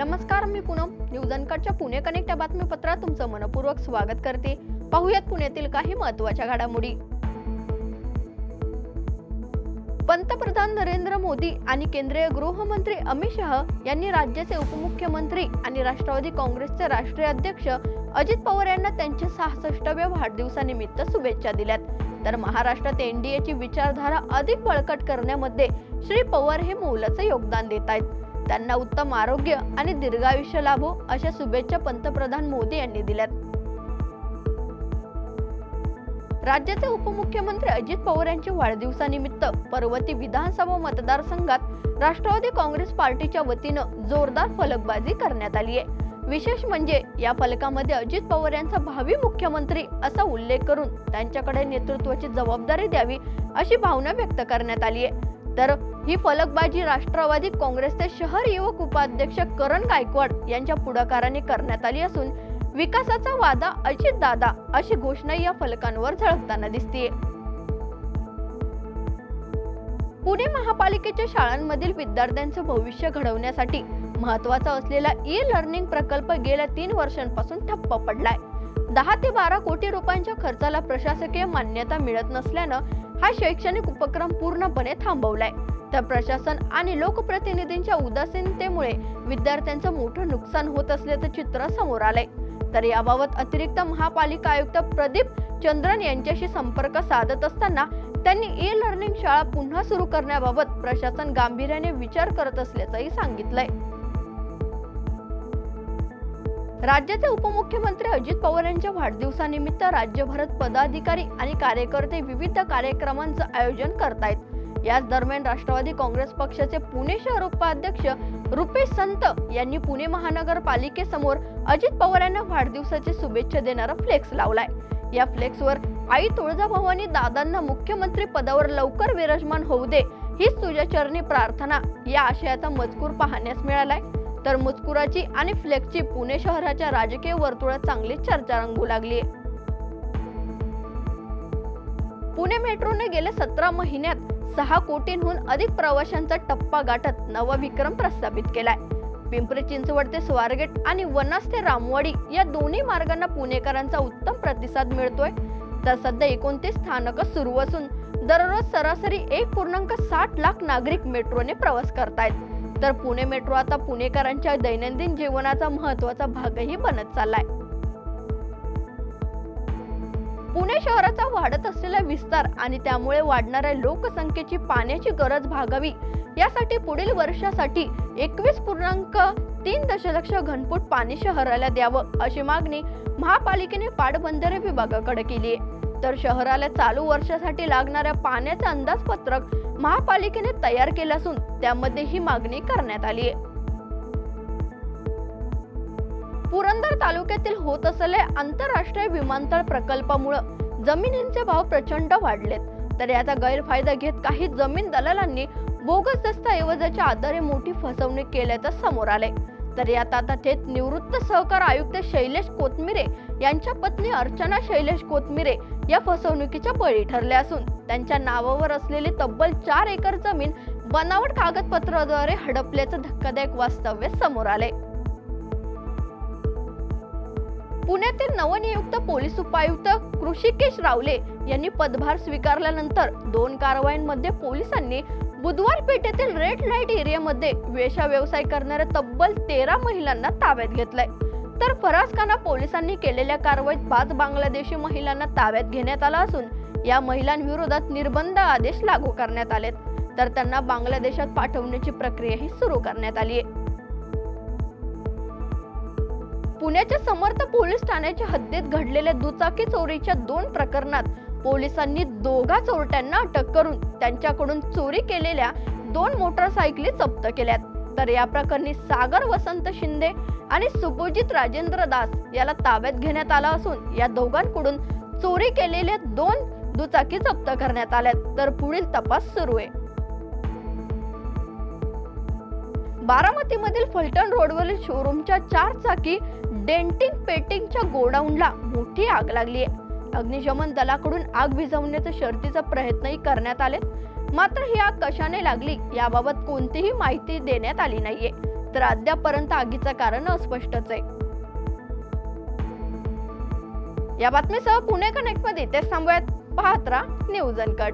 नमस्कार मी पूनम. न्यूज अनकटच्या पुणे कनेक्ट या बातमीपत्रात तुमचं मनपूर्वक स्वागत करते. पाहुयात पुण्यातील काही महत्त्वाच्या घडामोडी. पंतप्रधान नरेंद्र मोदी आणि केंद्रीय गृहमंत्री अमित शहा यांनी राज्याचे उपमुख्यमंत्री आणि राष्ट्रवादी काँग्रेसचे राष्ट्रीय अध्यक्ष अजित पवार यांना त्यांच्या सहासष्टव्या वाढदिवसानिमित्त शुभेच्छा दिल्यात. तर महाराष्ट्रात एनडीएची विचारधारा अधिक बळकट करण्यामध्ये श्री पवार हे मोलाचं योगदान देत आहेत. त्यांना उत्तम आरोग्य आणि दीर्घायुष्य लाभो अशा शुभेच्छा पंतप्रधान मोदी यांनी दिल्यात. राज्याचे उपमुख्यमंत्री अजित पवार यांच्या वाढदिवसानिमित्त पर्वती विधानसभा मतदारसंघात राष्ट्रवादी काँग्रेस पार्टीच्या वतीनं जोरदार फलकबाजी करण्यात आली आहे. विशेष म्हणजे या फलकामध्ये अजित पवार यांचा भावी मुख्यमंत्री असा उल्लेख करून त्यांच्याकडे नेतृत्वाची जबाबदारी द्यावी अशी भावना व्यक्त करण्यात आली आहे. तर ही फलकबाजी राष्ट्रवादी काँग्रेसचे शहर युवक उपाध्यक्ष करण गायकवाड यांच्या पुढाकाराने करण्यात आली असून विकासाचा वादा अजित दादा अशी घोषणा या फलकांवर झळकताना दिसतीये. पुणे महापालिकेच्या शाळांमधील विद्यार्थ्यांचं भविष्य घडवण्यासाठी महत्त्वाचा असलेला ई लर्निंग प्रकल्प गेल्या तीन वर्षांपासून ठप्प पडलाय. दहा ते बारा कोटी रुपयांच्या खर्चाला प्रशासकीय मान्यता मिळत नसल्यानं हा शैक्षणिक उपक्रम पूर्णपणे थांबवलाय. तर प्रशासन आणि लोकप्रतिनिधींच्या उदासीनतेमुळे विद्यार्थ्यांचं मोठं नुकसान होत असल्याचं चित्र समोर आलंय. तर याबाबत अतिरिक्त महापालिका आयुक्त प्रदीप चंद्रन यांच्याशी संपर्क साधत असताना त्यांनी ई लर्निंग शाळा पुन्हा सुरू करण्याबाबत प्रशासन गांभीर्याने विचार करत असल्याचंही सांगितलंय. राज्याचे उपमुख्यमंत्री अजित पवार यांच्या वाढदिवसानिमित्त राज्यभरात पदाधिकारी आणि कार्यकर्ते विविध कार्यक्रमांचं आयोजन करतायत. याच दरम्यान राष्ट्रवादी काँग्रेस पक्षाचे पुणे शहर उपाध्यक्ष रुपेश संत यांनी पुणे महानगरपालिकेसमोर अजित पवार यांना वाढदिवसाची शुभेच्छा देणारा फ्लेक्स लावलाय. या फ्लेक्सवर आई तुळजाभवानी दादांना मुख्यमंत्री पदावर लवकर विराजमान होऊ दे हीच तुझ्या चरणी प्रार्थना या आशयाचा मजकूर पाहण्यास मिळालाय. तर मजकुराची आणि फ्लेक्सची पुणे शहराच्या राजकीय वर्तुळात चांगली चर्चा रंगू लागली पुणे मेट्रोने गेल्या सतरा महिन्यात सहा कोटींहून अधिक प्रवाशांचा टप्पा गाठत नवा विक्रम प्रस्थापित केलाय. पिंपरी चिंचवड ते स्वारगेट आणि वनास ते रामवाडी या दोन्ही मार्गांना पुणेकरांचा उत्तम प्रतिसाद मिळतोय. तर सध्या एकोणतीस स्थानकं सुरू असून दररोज सरासरी एक पूर्णांक साठ लाख नागरिक मेट्रोने प्रवास करतायत. तर पुणे मेट्रो आता पुणेकरांच्या दैनंदिन जीवनाचा महत्त्वाचा भागही बनत चाललाय. पुणे शहराचा वाढत असलेला विस्तार आणि त्यामुळे वाढणाऱ्या लोकसंख्येची पाण्याची गरज भागावी यासाठी पुढील वर्षासाठी एकवीस पूर्णांक तीन दशलक्ष घनफूट पाणी शहराला द्यावं अशी मागणी महापालिकेने पाटबंधारे विभागाकडे केली आहे तर शहराला चालू वर्षासाठी लागणाऱ्या पाण्याचं अंदाजपत्रक महापालिकेने तयार केलं असून त्यामध्ये ही मागणी करण्यात आली आहे पुरंदर तालुक्यातील होत असलेल्या आंतरराष्ट्रीय विमानतळ प्रकल्पामुळं जमिनींचे भाव प्रचंड वाढलेत. तर याचा गैरफायदा घेत काही जमीन दलालांनी बोगस दस्तऐवजाच्या आधारे मोठी फसवणूक केल्याचं समोर आले तर यात आता थेट निवृत्त सहकार आयुक्त शैलेश कोथमिरे यांच्या पत्नी अर्चना शैलेश कोथमिरे या फसवणुकीच्या बळी ठरल्या असून त्यांच्या नावावर असलेली तब्बल चार एकर जमीन बनावट कागदपत्राद्वारे हडपल्याचं धक्कादायक वास्तव्य समोर आले पुण्यातील नवनियुक्त पोलीस उपायुक्त कृषिकेश रावले यांनी पदभार स्वीकारल्यानंतर दोन कारवाईंमध्ये पोलिसांनी बुधवार पेठेतील रेड लाइट एरियामध्ये वेशा व्यवसाय करणाऱ्या तब्बल तेरा महिलांना ताब्यात घेतलंय. तर फरासखाना पोलिसांनी केलेल्या कारवाईत पाच बांगलादेशी महिलांना ताब्यात घेण्यात आला असून या महिलांविरोधात निर्बंध आदेश लागू करण्यात आलेत. तर त्यांना बांगलादेशात पाठवण्याची प्रक्रियाही सुरू करण्यात आली आहे पुण्याच्या समर्थ पोलीस ठाण्याच्या हद्दीत घडलेल्या दुचाकी चोरीच्या दोन प्रकरणात पोलिसांनी दोघा चोरट्यांना अटक करून त्यांच्याकडून चोरी केलेल्या दोन मोटरसायकली जप्त केल्यात. तर या प्रकरणी सागर वसंत शिंदे आणि सुपोजित राजेंद्र दास याला ताब्यात घेण्यात आला असून या दोघांकडून चोरी केलेल्या दोन दुचाकी जप्त करण्यात आल्यात. तर पुढील तपास सुरू आहे. बारामतीमधील फलटण रोडवरील शोरूमच्या चार चाकी डेंटिंग पेटिंगच्या गोडाऊनला मोठी आग लागली आहे अग्निशमन दलाकडून आग विझवण्याचा शर्तीचा प्रयत्नही करण्यात आले मात्र ही आग कशाने लागली याबाबत कोणतीही माहिती देण्यात आली नाहीये. तर अद्यापपर्यंत आगीचं कारण अस्पष्टच आहे. या बातमीसह पुणे कनेक्टमध्ये ते थांबूयात. पाहत राहा न्यूज अनकट